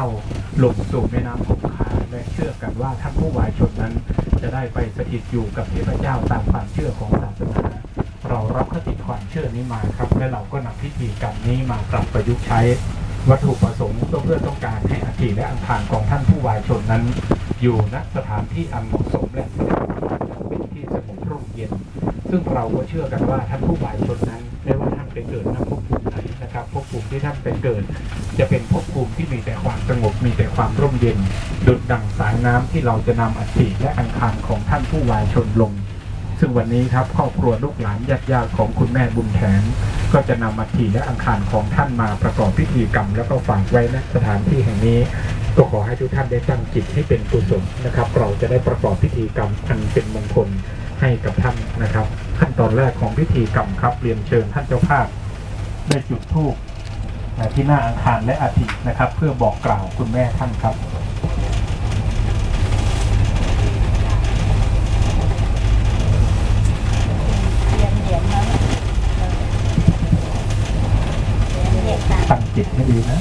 เข้าลงสู่แม่น้ำคงคาและเชื่อกันว่าท่านผู้วายชนนั้น จะได้ไปสถิตอยู่กับเทพเจ้าตามความเชื่อของศาสนาเรารับคติความเชื่อนี้มาครับ และเราก็นำพิธีกรรมนี้มาปรับประยุกต์ใช้วัตถุประสงค์เพื่อต้องการให้อัฐิและอังคารของท่านผู้วายชนนั้น อยู่ณสถานที่อันเหมาะสมและที่เป็นที่สงบร่มเย็น ซึ่งเราก็เชื่อกันว่าท่านผู้วายชนนั้นไม่ว่าท่านไปเกิดณภพภูมิไหน นะครับภพภูมิที่ท่านไปเกิด จะเป็นภพภูมิที่มีแต่ความสงบมีแต่ความร่มเย็นดุดดังสายน้ำที่เราจะนำอัฐิและอังคารของท่านผู้วายชนลง ซึ่งวันนี้ครับครอบครัวลูกหลานญาติญาติของคุณแม่บุญแขนก็จะนำอัฐิและอังคารของท่านมาประกอบพิธีกรรม แล้วก็ฝากไว้ณสถานที่แห่งนี้ก็ขอให้ทุกท่านได้ตั้งจิตให้เป็นกุศลนะครับ เราจะได้ประกอบพิธีกรรมอันเป็นมงคลให้กับท่านนะครับ ขั้นตอนแรกของพิธีกรรมครับเรียนเชิญท่านเจ้าภาพ ได้จุดธูปที่หน้าอังคารและอาทินะครับ เพื่อบอกกล่าวคุณแม่ท่านครับ เหรียญเหรียญนะเหรียญเหรียญต่าง ตั้งจิตให้ดีนะ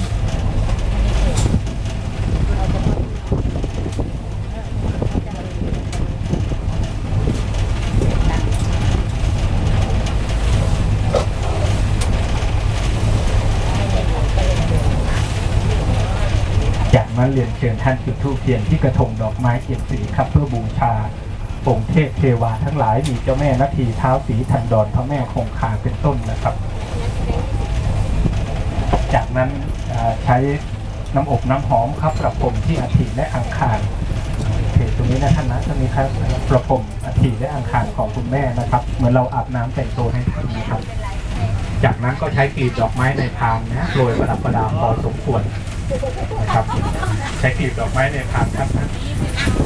จากนั้น เรียนเชิญท่านจุดธูปเทียนที่กระทงดอกไม้เกียรติสีครับเพื่อบูชาองค์เทพเทวาทั้งหลายมีเจ้าแม่นาทีเท้าสีทันดอนพระแม่คงคาเป็นต้นนะครับ จากนั้นใช้น้ำอบน้ำหอมครับประพรมที่อาทิและอังคารโอเคตรงนี้นะท่านนะท่านนี้ครับประพรมอาทิและอังคารของคุณแม่นะครับ เหมือนเราอาบน้ำแต่งตัวให้ท่านนะครับ จากนั้นก็ใช้กลีบดอกไม้ในพานนะโรยประดับประดาพอสมควร ครับ ใช้กลีบดอกไม้ในพานครับน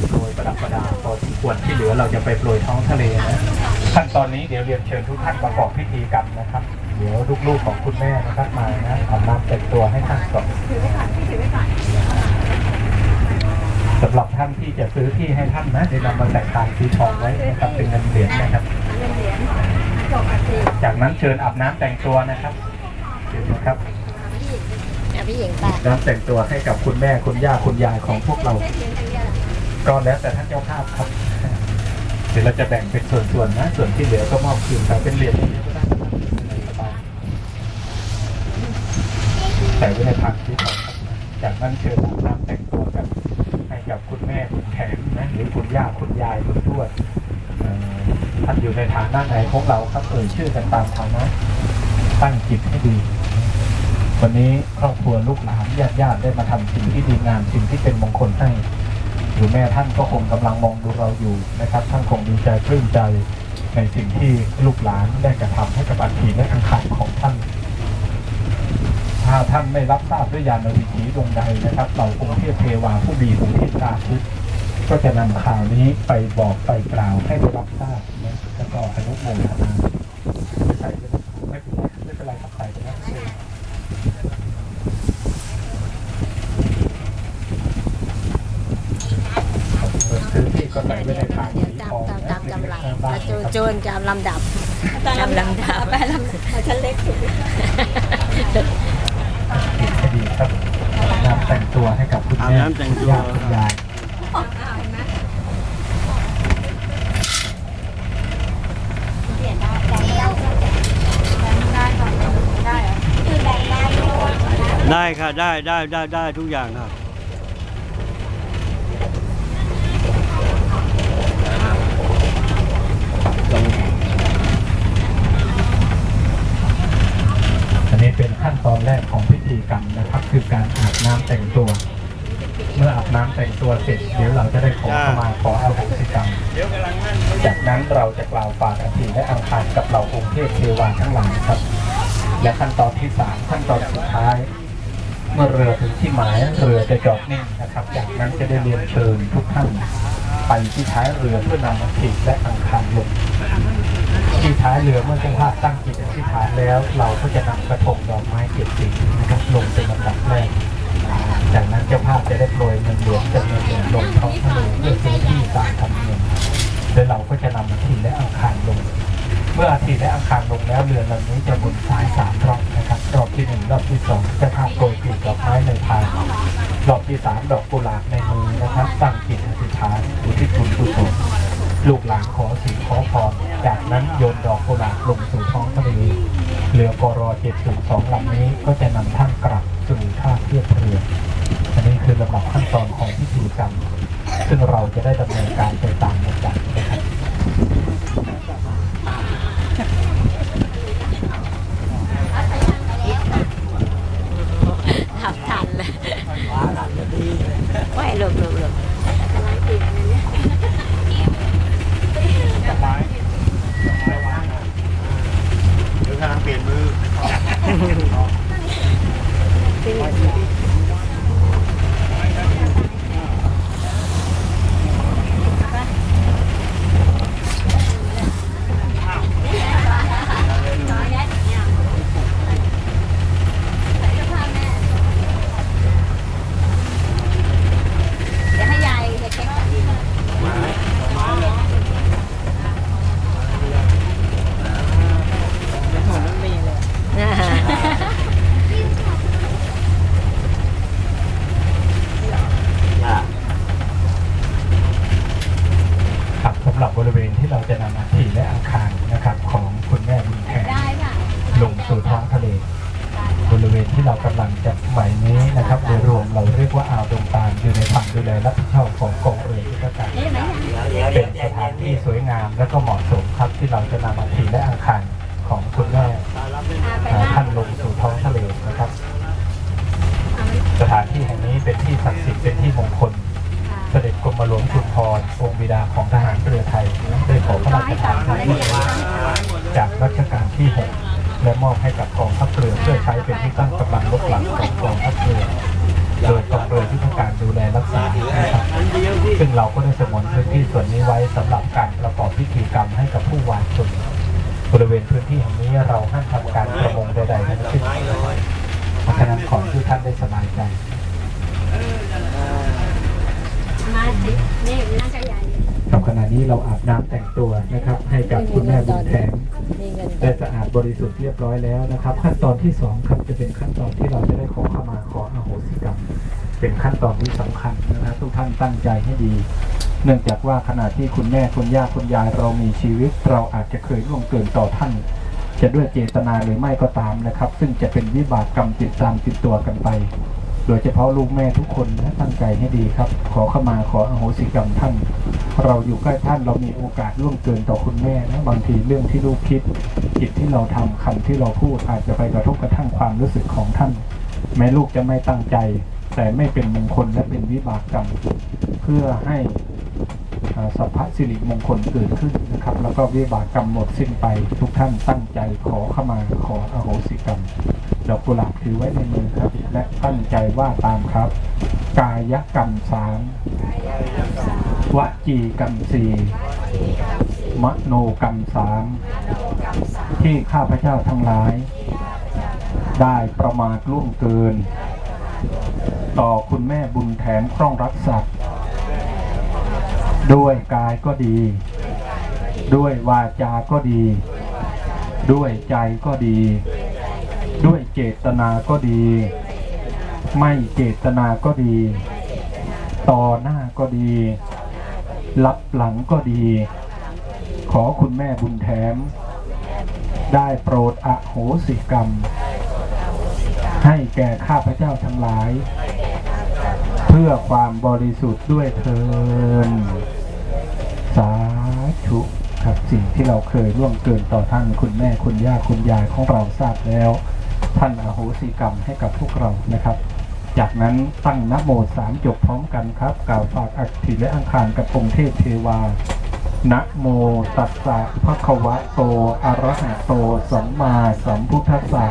โรยประดับประดาพอสมควรที่เหลือเราจะไปโปรยท้องทะเลนะขั้นตอนนี้เดี๋ยวเรียนเชิญทุกท่านประกอบพิธีกรรมนะครับ เดี๋ยวลูกๆของคุณแม่นะครับมานะอาบน้ำแต่งตัวให้ท่านก่อนสำหรับท่านที่จะซื้อที่ให้ท่านนะเดี๋ยวนำมาแต่งตามซื้อทองไว้นะครับเป็นเงินเหรียญนะครับเหรียญจาทิตย์จากนั้นเชิญอาบน้ำแต่งตัวนะครับเชิญนะครับ อะพี่หญิงไปน้ำแต่งตัวให้กับคุณแม่คุณย่าคุณยายของพวกเรา ก็แล้วแต่ท่านเจ้าภาพครับ เดี๋ยวเราจะแบ่งเป็นส่วนๆนะ ส่วนที่เหลือก็มอบคืนไปเป็นเหรียญอย่นี้ก็ได้ใส่ไว้ในพักที่ทองครับจากนั้นเชิญอาบน้ำแต่งตัวกันให้กับคุณแม่คุณแขนนะหรือคุณย่าคุณยายคุณทวดเอ่อท่านอยู่ในฐานะไหนพวกเราครับเอ่ยชื่อกันตามฐานะตั้งจิตให้ดี วันนี้ครอบครัวลูกหลานญาติญาติได้มาทำสิ่งที่ดีงามสิ่งที่เป็นมงคลให้หรือแม่ท่านก็คงกำลังมองดูเราอยู่นะครับ ท่านคงดีใจปลื้มใจในสิ่งที่ลูกหลานได้กระทำให้กับอัฐิและอังคารของท่าน ถ้าท่านไม่รับทราบด้วยญาณวิถีดวงใดนะครับเหล่าองค์เทพเทวาผู้มีหูทิพตาทิพย์ก็จะนำข่าวนี้ไปบอกไปกล่าวให้ได้รับทราบนะแล้วก็อนุโมทนาไม่ใส่ไม่เป็นไรไม่เป็นไรครับใส่ไปนะ ซื้อที่ก็ใส่ไว้ในทาง เดี๋ยว สี จ ทองำ นะ จำจำจำลำ บ้าน แล้ว นะ จูครับจูนจำลำดับจำลำดับไปลำฉันเล็กสุดผิดคดีครับน้ำแต่งตัวให้กับคุณอาบแม่น้ำแต่งตัวย่าคุณยายเปลี่ยนได้แบ่งได้แบ่งได้ก่อนได้เหรอคือแบ่งได้ด้วยได้ค่ะได้ได้ได้ได้ทุกอย่างครับ อันนี้เป็นขั้นตอน แรกของพิธีกรรมนะครับ คือการอาบน้ำแต่งตัว เมื่ออาบน้ำแต่งตัวเสร็จเดี๋ยวเราจะได้ขอเข้ามาขออาโหสิกรรมเดี๋ยวกำลังนั่นจากนั้นเราจะกล่าวฝากอธิและอังคารกับเหล่าองค์เทพเทวาทั้งหลายครับ และขั้นตอนที่สามขั้นตอนสุดท้าย เมื่อเรือถึงที่หมายเรือจะจอดนิ่งนะครับ จากนั้นจะได้เรียนเชิญทุกท่านไปที่ท้ายเรือเพื่อนำอธิและอังคารลง ที่ท้ายเรือเมื่อเจ้าภาพตั้งจิตอธิษฐานแล้ว เราก็จะนำกระทงดอกไม้เจ็ดสีนะครับลงเป็นลำดับแรกจากนั้นเจ้าภาพจะได้โปรยเงินหลวงจำนวนหนึ่งลงท้องทะเลเพื่อซื้อที่ตามธรรมเนียมและเราก็จะนำอาทิตย์และอังคารลง เมื่ออาทิตย์และอังคารลงแล้วเรือลำนี้จะหมุนซ้ายสามรอบนะครับรอบที่หนึ่งรอบที่สองจ้าภาพโปรยกลีบดอกไม้ในพานรอบที่ที่สามดอกกุหลาบในมือนะครับตั้งจิตอธิษฐานอุทิศบุญกุศล ลูกหลานขอสิ่งขอพรจากนั้นโยนดอกกุหลาบลงสู่ท้องทะเลเรือกรอเจ็ดถึงสองลำนี้ก็จะนำท่านกลับสู่ท่าเทียบเรือ อันนี้คือลำดับขั้นตอนของพิธีกรรม ซึ่งเราจะได้ดำเนินการไปตามลำดับนะครับทับทันเลยไม่หลบหลบหลบ เดี๋ยวกำลังเปลี่ยนมือ เดี๋ยวให้ยายเช็ค ครับสำหรับบริเวณที่เราจะนำอาทิและอาคารนะครับ ของคุณแม่บุญแทน ได้ค่ะ ลงสู่ท้องทะเล บริเวณที่เรากำลังจะไหวนี้นะครับ โดยรวมเราเรียกว่าอ่าวดงตาลอยู่ในความดูแลรับผิดชอบของกองเรือยุทธการ นี่ไหมยัง เป็นสถานที่สวยงามและก็เหมาะสมครับที่เราจะนำอาทิและอาคารของคุณแม่ อ่าไป เอ่อ นั่ง ท่านลงสู่ท้องทะเลนะครับ สถานที่แห่งนี้เป็นที่ศักดิ์สิทธิ์เป็นที่มงคล เสด็จกรมหลวงชุมพรองค์บิดาของทหารเรือไทยได้ขอพระ ราชทานพื้นที่จากรัชกาลที่ 6 และมอบให้กับกองทัพเรือเพื่อใช้เป็นที่ตั้งกำลังลบหลังของกองทัพเรือโดยกองเรือยุทธการดูแลรักษานะครับซึ่งเราก็ได้สงวนพื้นที่ส่วนนี้ไว้สำหรับการประกอบพิธีกรรมให้กับผู้วายชนบริเวณพื้นที่แห่งนี้เราห้ามทำการประมงใดๆทั้งสิ้นเพราะฉะนั้นขอให้ทุกท่านได้สบายใจมาสินี่นั่งกับยายครับขณะนี้เราอาบน้ำแต่งตัวนะครับ กับคุณแม่บุญแถมมีเงินได้สะอาดบริสุทธิ์เรียบร้อยแล้วนะครับ ขั้นตอนที่สองครับจะเป็นขั้นตอนที่เราจะได้ขอขมาขออโหสิกรรม เป็นขั้นตอนที่สำคัญนะครับทุกท่านตั้งใจให้ดี เนื่องจากว่าขณะที่คุณแม่คุณย่าคุณยายเรามีชีวิต เราอาจจะเคยล่วงเกินต่อท่าน จะด้วยเจตนาหรือไม่ก็ตามนะครับ ซึ่งจะเป็นวิบากกรรมติดตามติดตัวกันไป โดยเฉพาะลูกแม่ทุกคนนะตั้งใจให้ดีครับ ขอเข้ามาขออโหสิกรรมท่าน เราอยู่ใกล้ท่านเรามีโอกาสล่วงเกินต่อคุณแม่นะบางทีเรื่องที่ลูกคิดจิตที่เราทำคำที่เราพูดอาจจะไปกระทบกระทั่งความรู้สึกของท่าน แม้ลูกจะไม่ตั้งใจ แต่ไม่เป็นมงคลและเป็นวิบากกรรม เพื่อให้อ่าสัพพะสิริมงคลเกิดขึ้นนะครับ แล้วก็วิบากกรรมหมดสิ้นไปทุกท่านตั้งใจขอเข้ามาขออโหสิกรรม ดอกกุหลาบถือไว้ในมือครับ และตั้งใจว่าตามครับ กายกรรมสามวจีกรรมสี่มโนกรรมสามที่ข้าพเจ้าทั้งหลาย ได้ประมาทล่วงเกิน ต่อคุณแม่บุญแถมคร่องรักสัตว์ด้วยกายก็ดี ด้วยวาจาก็ดี ด้วยใจก็ดี ด้วยเจตนาก็ดี ไม่เจตนาก็ดี ต่อหน้าก็ดี รับหลังก็ดี ขอคุณแม่บุญแถม ได้โปรดอโหสิกรรม ให้แก่ข้าพเจ้าทั้งหลาย เพื่อความบริสุทธิ์ด้วยเทินสาธุครับสิ่งที่เราเคยร่วมเกินต่อท่านคุณแม่คุณย่าคุณยายของเราทราบแล้ว ท่านอโหสิกรรมให้กับพวกเรานะครับ จากนั้นตั้งนโมสามจบพร้อมกันครับ กล่าวฝากอัฐิและอังคารกับองค์เทพเทวานะโมตัสสะภะคะวะโต อะระหะโต สัมมาสัมพุทธัสสะ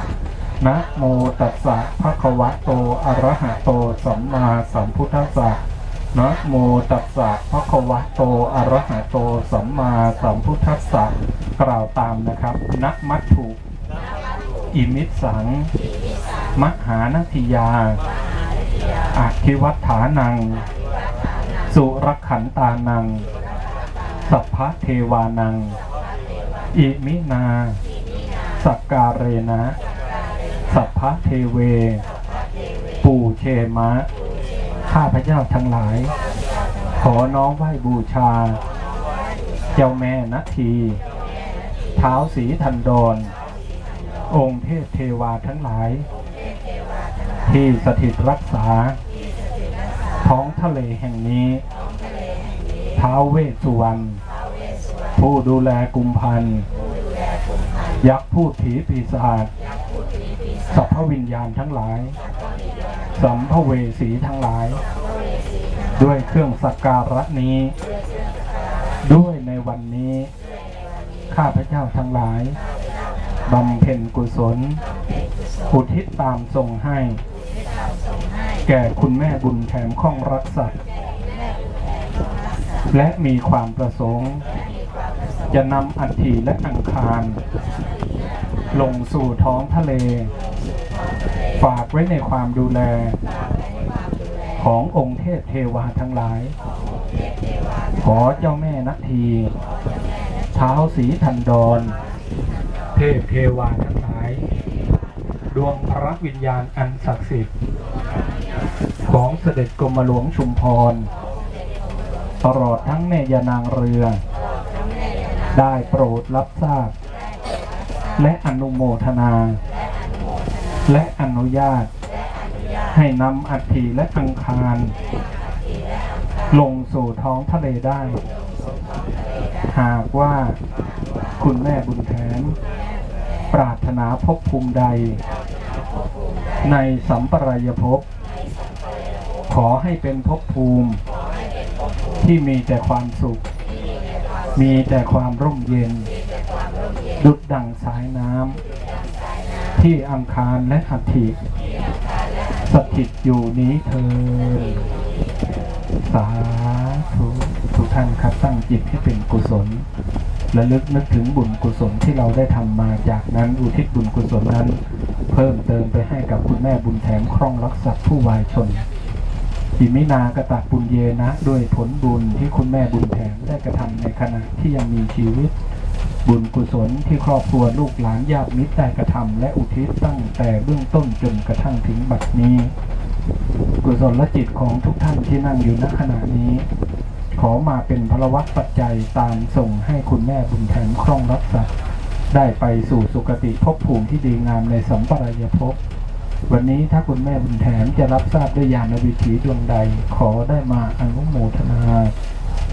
นะโมตัสสะภะคะวะโต อะระหะโต สัมมาสัมพุทธัสสะนะโมตัสสะภะคะวะโต อะระหะโต สัมมาสัมพุทธัสสะกล่าวตามนะครับนะมัตถุ อิมิตสัง มหานาทิยาอาคิวัฏฐานัง สุรขันตานัง สัพพะเทวานัง อิมินา สักการเรนะ สัพพะเทเว ปูเชมะ ข้าพเจ้าทั้งหลาย ขอน้อมไหว้บูชา เจ้าแม่นาที เท้าวสีทันดร องค์เทพเทวาทั้งหลาย ที่สถิตรักษา ท้องทะเลแห่งนี้ท้าวเวสสุวรรณผู้ดูแลกุมพันยักษ์พูดผีปีศาจสัพพวิญญาณทั้งหลาย สัมภเวสีทั้งหลาย ด้วยเครื่องสักการะนี้ ด้วยในวันนี้ ข้าพเจ้าทั้งหลาย บำเพ็ญกุศล อุทิศตามทรงให้ แก่คุณแม่บุญแถมข้องรักสัตว์และมีความประสงค์ จะนำอัฐิและอังคาร ลงสู่ท้องทะเล ฝากไว้ในความดูแล ขององค์เทพเทวาทั้งหลาย ขอเจ้าแม่นาทีเท้าสีทันดร เทพเทวาทั้งหลาย ดวงพระวิญญาณอันศักดิ์สิทธิ์ ของเสด็จกรมหลวงชุมพร ตลอดทั้งแม่ยานางเรือ ได้โปรดรับทราบ และอนุโมทนา และอนุญาต ให้นำอัฐิและอังคาร ลงสู่ท้องทะเลได้ หากว่าคุณแม่บุญแทน ปรารถนาพบภูมิใด ในสัมปรายภพ ขอให้เป็นภพภูมิ ที่มีแต่ความสุข มีแต่ความร่มเย็น ดุดดังสายน้ำที่อังคารและอัฐิสถิตอยู่นี้เธอสาธุทุกท่านครับตั้งจิตให้เป็นกุศล และลึกนึกถึงบุญกุศลที่เราได้ทำมาจากนั้นอุทิศบุญกุศลนั้น เพิ่มเติมไปให้กับคุณแม่บุญแถมคร่องรักษ์ผู้วายชนอิมินากตะบุญเยนะ ด้วยผลบุญที่คุณแม่บุญแถมได้กระทำในขณะที่ยังมีชีวิต บุญกุศลที่ครอบครัวลูกหลานญาติมิตรได้กระทำและอุทิศตั้งแต่เบื้องต้นจนกระทั่งถึงบัดนี้ กุศลจิตของทุกท่านที่นั่งอยู่ณขณะนี้ ขอมาเป็นพลวัตปัจจัยตามส่งให้คุณแม่บุญแถมคร่องรักษาได้ไปสู่สุคติภพภูมิที่ดีงามในสัมปรายภพ วันนี้ถ้าคุณแม่บุญแถมจะรับทราบด้วยญาณวิถีดวงใด ขอได้มาอนุโมทนา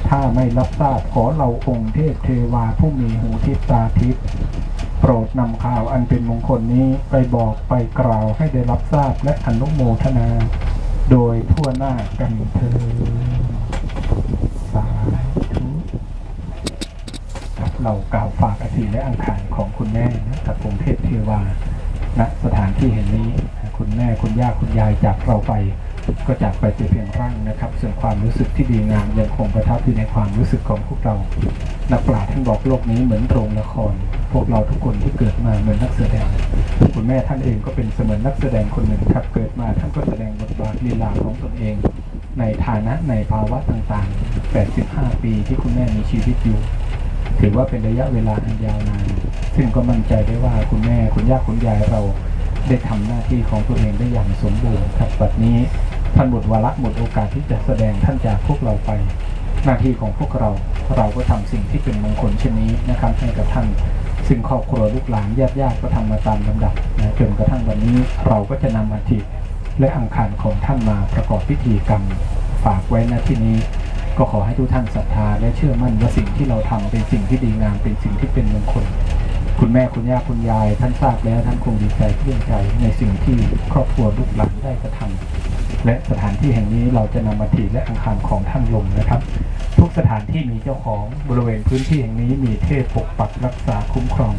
ถ้าไม่รับทราบขอเราองค์เทพเทวาผู้มีหูทิพตาทิพโปรดนำข่าวอันเป็นมงคลนี้ไปบอกไปกล่าวให้ได้รับทราบและอนุโมทนา โดยทั่วหน้ากันเธอ สาธุครับเรากล่าวฝากอธิและอังคารของคุณแม่นะกับองเทพเทวาณสถานที่แห่งนี้ คุณแม่คุณย่าคุณยายจากเราไป ก็จากไปแต่เพียงร่างนะครับ ส่วนความรู้สึกที่ดีงามยังคงประทับอยู่ในความรู้สึกของพวกเรา นักปราชญ์ท่านบอกโลกนี้เหมือนโรงละคร พวกเราทุกคนที่เกิดมาเหมือนนักแสดง คุณแม่ท่านเองก็เป็นเสมือนนักแสดงคนหนึ่งครับ เกิดมาท่านก็แสดงบทบาทลีลาของตนเอง ในฐานะในภาวะต่างๆ 85 ปีที่คุณแม่มีชีวิตอยู่ ถือว่าเป็นระยะเวลาอันยาวนาน ซึ่งก็มั่นใจได้ว่าคุณแม่คุณย่าคุณยายเราได้ทำหน้าที่ของตัวเองได้อย่างสมบูรณ์ครับบัดนี้ท่านหมดวาระหมดโอกาสที่จะแสดงท่านจากพวกเราไป หน้าที่ของพวกเราเราก็ทำสิ่งที่เป็นมงคลเช่นนี้นะครับให้กับท่านซึ่งครอบครัวลูกหลานญาติญาติก็ทำมาตามลำดับนะจนกระทั่งวันนี้เราก็จะนำอาทิ และอังคารของท่านมาประกอบพิธีกรรมฝากไว้ณที่นี้ ก็ขอให้ทุกท่านศรัทธาและเชื่อมั่นว่าสิ่งที่เราทำเป็นสิ่งที่ดีงามเป็นสิ่งที่เป็นมงคล คุณแม่คุณย่าคุณยาย ท่านทราบแล้วท่านคงดีใจเพื่อนใจในสิ่งที่ครอบครัวลูกหลานได้กระทำและสถานที่แห่งนี้เราจะนำมาถีและอังคารของท่านลงนะครับ ทุกสถานที่มีเจ้าของบริเวณพื้นที่แห่งนี้มีเทพปกปักรักษาคุ้มครอง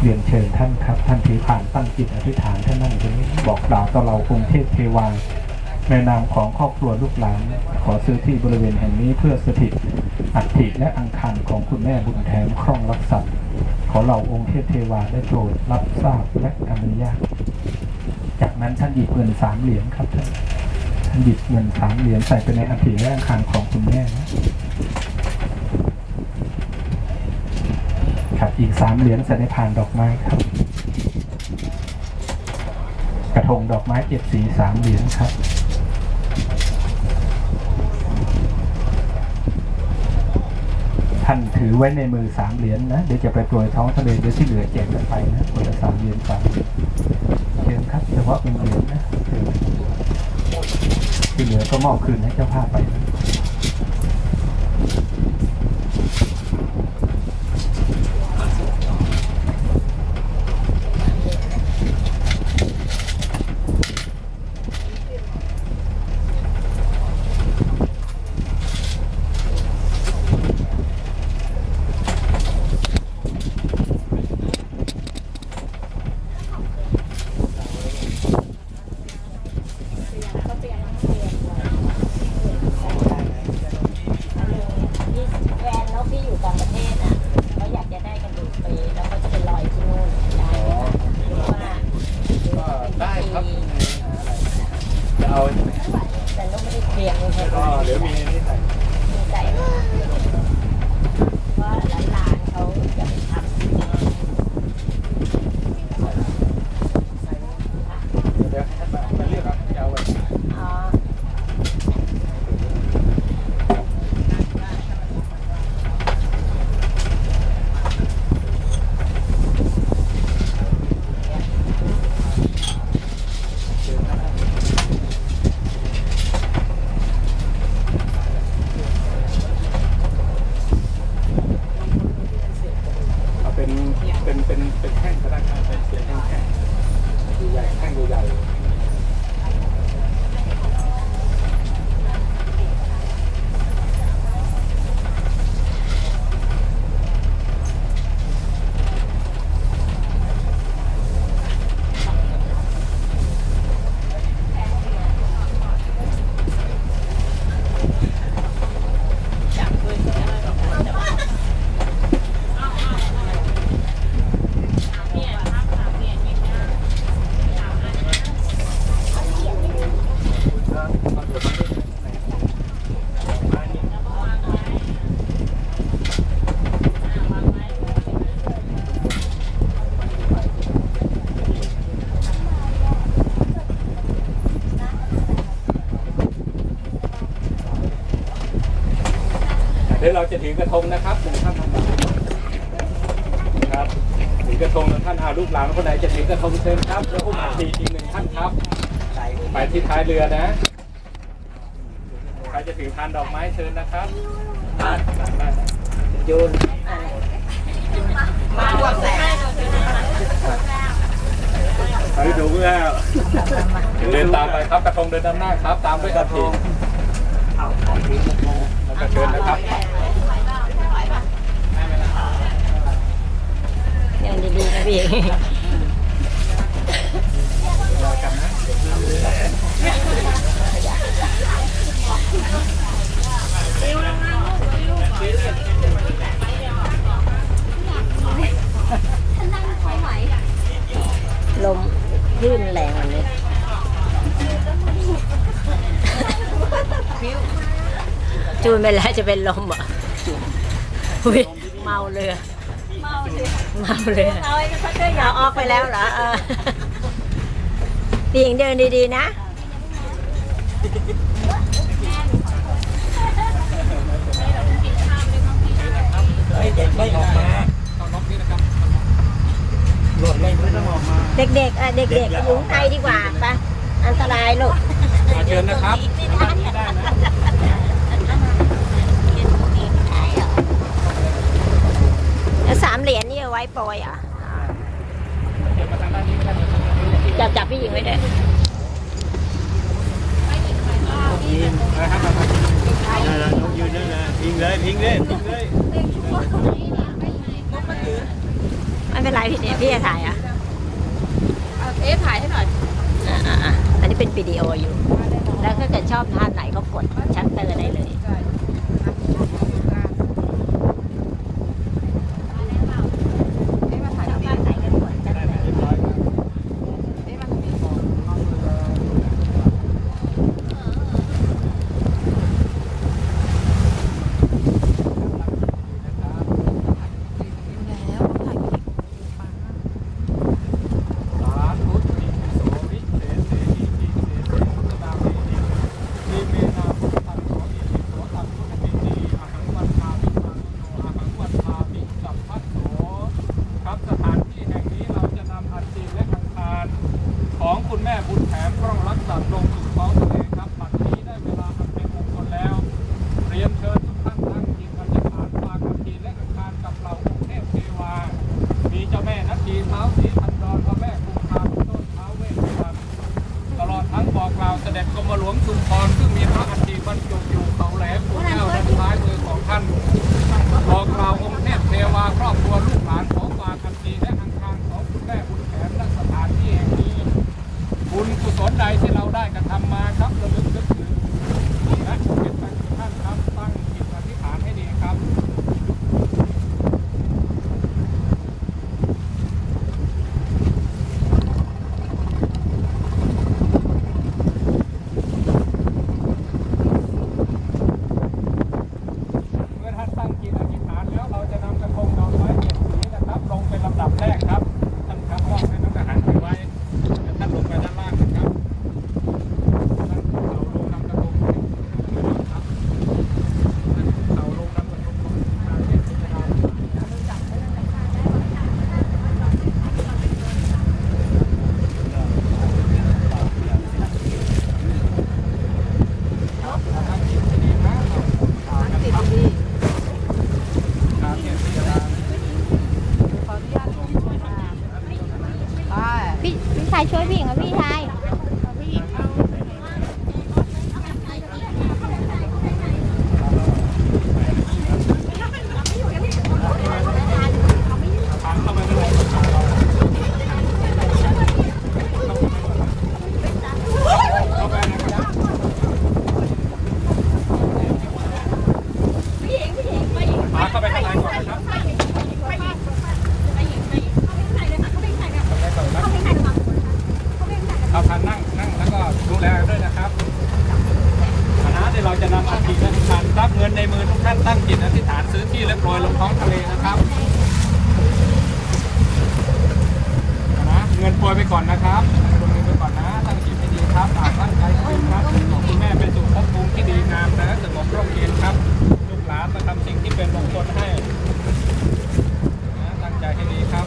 เรียนเชิญท่านครับ ท่านที่ผ่านตั้งจิตอธิษฐานท่านนั่งตรงนี้บอกกล่าวต่อเราองค์เทพเทวาในนามของครอบครัวลูกหลานขอซื้อที่บริเวณแห่งนี้เพื่อสถิตอัฐิและอังคารของคุณแม่บุญแถมคร่องรักษาขอเราองค์เทพเทวาได้โปรดรับทราบและอนุญาตจากนั้นท่านหยิบเงินสามเหรียญครับท่านท่านหยิบเงินสามเหรียญใส่ไปในอัฐิและอังคารของคุณแม่นะ อีกสามเหรียญจะได้ผ่านดอกไม้ครับ กระทงดอกไม้เจ็ดสีสามเหรียญครับท่านถือไว้ในมือสามเหรียญนนะเดี๋ยวจะไปโปรยท้องทะเลเดี๋ยวที่เหลือแจกกันไปนะคนละสามเหรียญสามเชิญครับเฉพาะเป็นเหรียญนะที่เหลือก็มอบคืนให้เจ้าภาพไป เราจะถือกระทงนะครับหนึ่งท่านครับถือกระทงหนึ่งท่านอาลูกหลานคนไหนจะถือกระทงเชิญครับแล้วอุ้มอัฐิอีกหนึ่งท่านครับไปที่ท้ายเรือนะใครจะถือพานดอกไม้เชิญนะครับโยนมาพวกแสงไปดูเมื่อเดินตามไปครับกระทงเดินนำหน้าครับ ตามด้วย อัฐิแล้วก็เชิญนะครับอย่างดีๆนะพี่ลมยื่นแรงวันนี้ จูนไปแล้วจะเป็นลมเหรอะอุ้ยเมาเรือเมาเรือเมาเรือเอาออกไปแล้วเหรอเออพี่หญิงเดินดีๆนะไม่ออกมาหล่นไม่ไม่ต้องออกมาเด็กๆเออเด็กๆอยู่ข้างในดีกว่าปะอันตรายลูกมา เชิญนะครับแล้วสามเหรียญนี่เอาไว้โปรยเหรอะจับจับพี่หญิงไว้ด้วยยืนนะครับนั่นแหละนกยืนนั่นแหละพิงเลยพิงเลยพิงเลยไม่เป็นไรพี่เนี่ยพี่จะถ่ายอะเอ๊ะถ่ายให้หน่อย อะอะอะอันนี้เป็นวิดีโออยู่ แล้วถ้าเกิดชอบท่านไหนก็กดชัตเตอร์ได้เลย ซื้อที่และโปรยลงท้องทะเลนะครับนะเงินโปรยไปก่อนนะครับโปรยเงินไปก่อนนะตั้งจิตให้ดีครับอาตั้งใจให้ดีครับขอคุณแม่ไปสู่ภพภูมิที่ดีงามนะสงบร่มเย็นครับลูกหลานมาทำสิ่งที่เป็นมงคลให้นะตั้งใจให้ดีครับ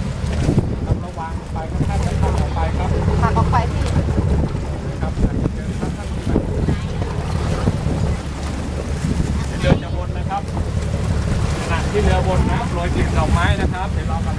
ทำระวังไปครับท่านจะเข้าอกไปครับ ผักออกไปพี่ ครับเดินครับท่านเดินจะวนนะครับขณะที่เรือ วนนะโปรยกลิ่ดอกไม้นะครับ เดี๋ยวเรากันนั้